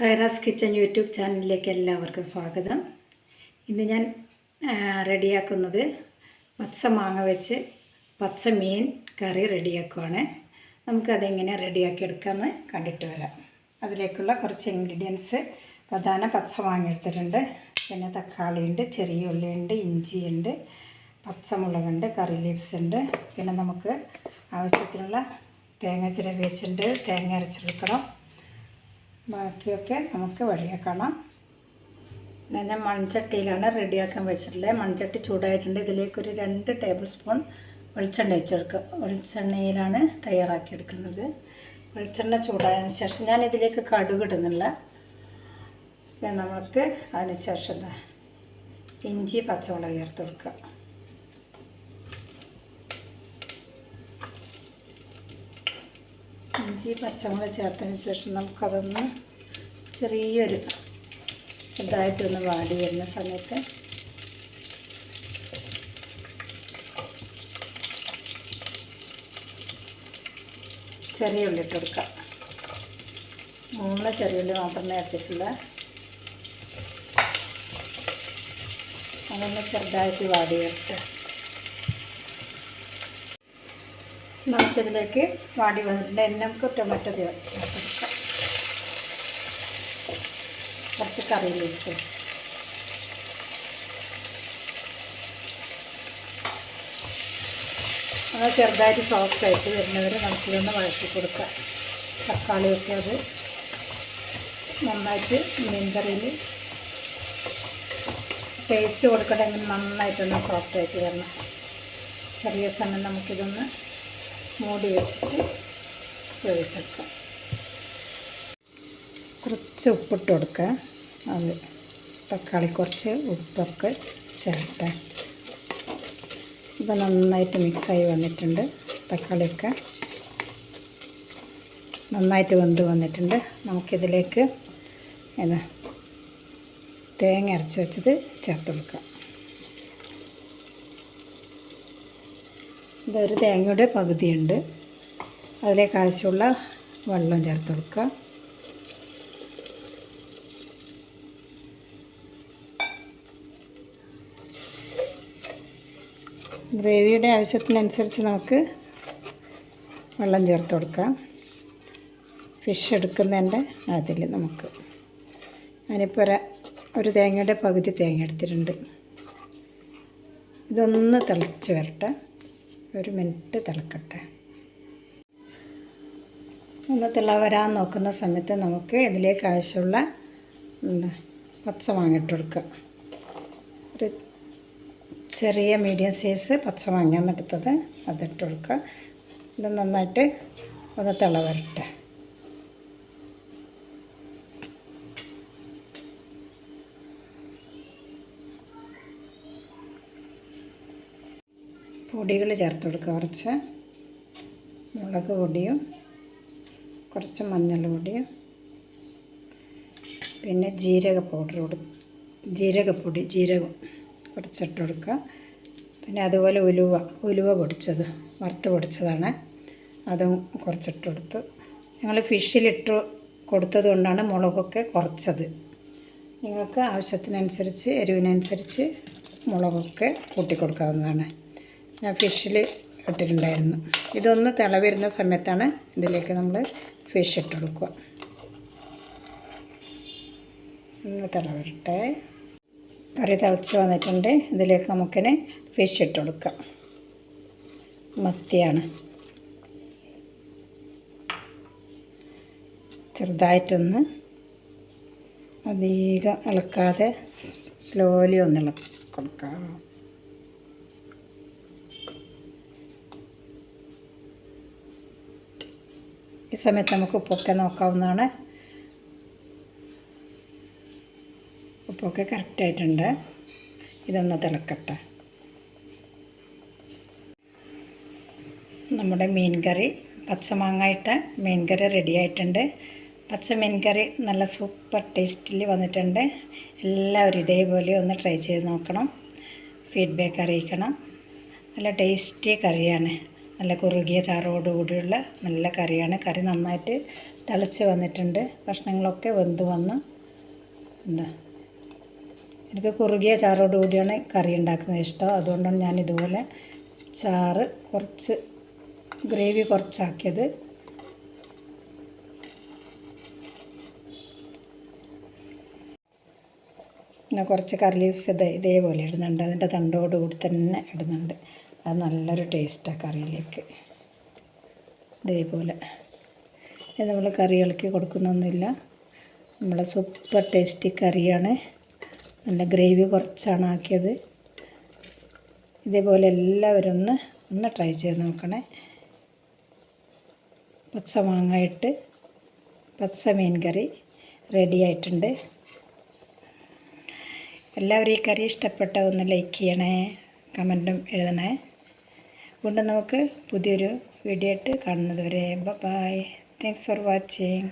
സൈറാസ് kitchen YouTube ചാനലിലേക്ക് എല്ലാവർക്കും സ്വാഗതം. ഇന്ന് ഞാൻ റെഡിയാക്കുന്നത് പച്ച മാങ്ങ വെച്ച് പച്ച മീൻ കറി റെഡിയാക്കുവാണ്. നമുക്കതെങ്ങനെ റെഡിയാക്കി എടുക്കാമെന്ന് കണ്ടിട്ട് വരാം. അതിലേക്കുള്ള കുറച്ച് ഇൻഗ്രീഡിയൻസ് പ്രധാന പച്ച മാങ്ങ എടുത്തിട്ടുണ്ട്. പിന്നെ തക്കാളിയുണ്ട് ചെറിയ ഉള്ളിയുണ്ട് ഇഞ്ചിയുണ്ട് പച്ചമുളകുണ്ട് കറി ലീവ്സ് ഉണ്ട്. പിന്നെ നമുക്ക് ആവശ്യത്തിനുള്ള തേങ്ങ ചിരവേച്ചുണ്ട് തേങ്ങ അരച്ചെടുക്കണം. ബാക്കിയൊക്കെ നമുക്ക് വഴിയാക്കണം കാണാം ഞാൻ മൺചട്ടിയിലാണ് റെഡിയാക്കാൻ വെച്ചിട്ടുള്ളത്. മൺചട്ടി ചൂടായിട്ടുണ്ട്. ഇതിലേക്കൊരു രണ്ട് ടേബിൾ സ്പൂൺ വെളിച്ചെണ്ണ വെച്ചെടുക്കുക വെളിച്ചെണ്ണയിലാണ് തയ്യാറാക്കിയെടുക്കുന്നത്. വെളിച്ചെണ്ണ ചൂടായതിന് ശേഷം ഞാൻ ഇതിലേക്ക് കടുക് ഇടുന്നില്ല നമുക്ക് അതിന് ശേഷം ഇഞ്ചി പച്ചമുളക് ചേർത്ത് കൊടുക്കുക ഇഞ്ചി പച്ചമുളക് ചേർത്തതിന് ശേഷം നമുക്കതൊന്ന് ചെറിയൊരു ഇതായിട്ടൊന്ന് വാടി വരുന്ന സമയത്ത് ചെറിയ ഉള്ളി ഇട്ട് കൊടുക്കാം. മൂന്ന് ചെറിയ ഉള്ളി മാത്രമേ ഇട്ടിട്ടുള്ള അതൊന്ന് ചെറുതായിട്ട് വാടി വരട്ടെ. നമുക്കിതിലേക്ക് വാടി വന്നിട്ടുണ്ട് എന്നെ നമുക്ക് ടൊമാറ്റോ ചേർത്തെടുക്കാം കുറച്ച് കറി ലീവ്സ് അത് ചെറുതായിട്ട് സോഫ്റ്റ് ആയിട്ട് വരുന്നവരെ നമുക്കിതൊന്ന് വഴറ്റി കൊടുക്കാം. തക്കാളിയൊക്കെ അത് നന്നായിട്ട് മീൻകറിയിൽ ടേസ്റ്റ് കൊടുക്കണമെങ്കിൽ നന്നായിട്ടൊന്ന് സോഫ്റ്റ് ആയിട്ട് വരണം. ചെറിയ സമയം നമുക്കിതൊന്ന് മൂടി വെച്ചിട്ട് വേവിച്ചെടുക്കാം. കുറച്ച് ഉപ്പിട്ട് കൊടുക്കുക. അത് തക്കാളി കുറച്ച് ഉപ്പൊക്കെ ചേർത്ത്. ഇപ്പം നന്നായിട്ട് മിക്സായി വന്നിട്ടുണ്ട്. തക്കാളിയൊക്കെ നന്നായിട്ട് വെന്ത് വന്നിട്ടുണ്ട്. നമുക്കിതിലേക്ക് എന്താ തേങ്ങ അരച്ച് വെച്ചത് ചേർത്ത് കൊടുക്കാം. ഇതൊരു തേങ്ങയുടെ പകുതിയുണ്ട്. അതിലേക്ക് ആവശ്യമുള്ള വെള്ളം ചേർത്ത് കൊടുക്കുക. ഗ്രേവിയുടെ ആവശ്യത്തിനനുസരിച്ച് നമുക്ക് വെള്ളം ചേർത്ത് കൊടുക്കാം. ഫിഷ് എടുക്കുന്നതിന്റെ അതിൽ നമുക്ക്. ഞാനിപ്പോൾ ഒരു ഒരു തേങ്ങയുടെ പകുതി തേങ്ങ എടുത്തിട്ടുണ്ട്. ഇതൊന്ന് തിളച്ച് വരട്ടെ. ഒരു മിനിറ്റ് തിളക്കട്ടെ. ഒന്ന് തിള വരാൻ നോക്കുന്ന സമയത്ത് നമുക്ക് ഇതിലേക്ക് ആവശ്യമുള്ള പച്ച വാങ്ങിയിട്ട് കൊടുക്കുക ഒരു ചെറിയ മീഡിയം സൈസ് പച്ച മാങ്ങയാണ് എടുത്തത്. അതിട്ട് കൊടുക്കുക ഇത് നന്നായിട്ട് ഒന്ന് തിള വരട്ടെ. പൊടികൾ ചേർത്ത് കൊടുക്കുക. കുറച്ച് മുളക് പൊടിയും കുറച്ച് മഞ്ഞൾ പൊടിയും പിന്നെ ജീരക പൗഡർ കൊടു ജീരകപ്പൊടി ജീരകം കുറച്ചിട്ട് കൊടുക്കുക. പിന്നെ അതുപോലെ ഉലുവ ഉലുവ പൊടിച്ചത് വറുത്ത് പൊടിച്ചതാണ്. അതും കുറച്ചിട്ട് കൊടുത്തു. ഞങ്ങൾ ഫിഷിലിട്ട് കൊടുത്തത് കൊണ്ടാണ് മുളകൊക്കെ കുറച്ചത്. നിങ്ങൾക്ക് ആവശ്യത്തിനനുസരിച്ച് എരിവിനനുസരിച്ച് മുളകൊക്കെ കൂട്ടി കൊടുക്കാവുന്നതാണ്. ഞാൻ ഫിഷിൽ ഇട്ടിട്ടുണ്ടായിരുന്നു. ഇതൊന്ന് തിള വരുന്ന സമയത്താണ് ഇതിലേക്ക് നമ്മൾ ഫിഷ് ഇട്ട് കൊടുക്കുക. ഒന്ന് തിള വരട്ടെ കറി തിളച്ച് വന്നിട്ടുണ്ട്. ഇതിലേക്ക് നമുക്കിന് ഫിഷ് ഇട്ട് കൊടുക്കാം. മത്തിയാണ്. ചെറുതായിട്ടൊന്ന് അധികം ഇളക്കാതെ സ്ലോലി ഒന്ന് ഇളക്കി ഈ സമയത്ത് നമുക്ക് ഉപ്പൊക്കെ നോക്കാവുന്നതാണ്. ഉപ്പൊക്കെ കറക്റ്റായിട്ടുണ്ട് ഇതൊന്ന് തിളക്കട്ടെ. നമ്മുടെ മീൻ കറി പച്ചമാങ്ങായിട്ട് മീൻ കറി റെഡിയായിട്ടുണ്ട് പച്ച മീൻ കറി നല്ല സൂപ്പർ ടേസ്റ്റിൽ വന്നിട്ടുണ്ട്. എല്ലാവരും ഇതേപോലെ ഒന്ന് ട്രൈ ചെയ്ത് നോക്കണം. ഫീഡ്ബാക്ക് അറിയിക്കണം. നല്ല ടേസ്റ്റി കറിയാണ്. നല്ല കുറുകിയ ചാറോടുകൂടിയുള്ള നല്ല കറിയാണ്. കറി നന്നായിട്ട് തിളച്ച് വന്നിട്ടുണ്ട്. കഷ്ണങ്ങളൊക്കെ വെന്ത് വന്ന്. എന്താ? എനിക്ക് കുറുകിയ ചാറോടുകൂടിയാണ് കറി ഉണ്ടാക്കുന്നത് ഇഷ്ടം. അതുകൊണ്ടാണ് ഞാൻ ഇതുപോലെ ചാറ് കുറച്ച് ഗ്രേവി കുറച്ചാക്കിയത്. പിന്നെ കുറച്ച് കറി ലീവ്സ് ഇത് ഇതേപോലെ ഇടുന്നുണ്ട്. അതിന്റെ തണ്ടോട് കൂടി തന്നെ ഇടുന്നുണ്ട്. അത് നല്ലൊരു ടേസ്റ്റാണ് കറിയിലേക്ക്. ഇതേപോലെ. ഇത് നമ്മൾ കറി ഇളക്കി കൊടുക്കുന്നൊന്നുമില്ല. നമ്മളെ സൂപ്പർ ടേസ്റ്റി കറിയാണ്. നല്ല ഗ്രേവി കുറച്ചാണ് ആക്കിയത്. ഇതേപോലെ എല്ലാവരും ഒന്ന് ഒന്ന് ട്രൈ ചെയ്ത് നോക്കണേ. പച്ച മാങ്ങ ഇട്ട് പച്ച മീൻ കറി റെഡി ആയിട്ടുണ്ട്. എല്ലാവരും ഈ കറി ഇഷ്ടപ്പെട്ട ഒന്ന് ലൈക്ക് ചെയ്യണേ. കമന്റും എഴുതണേ. വീണ്ടും നമുക്ക് പുതിയൊരു വീഡിയോ ആയിട്ട് കാണുന്നത് വരെ. Bye thanks for watching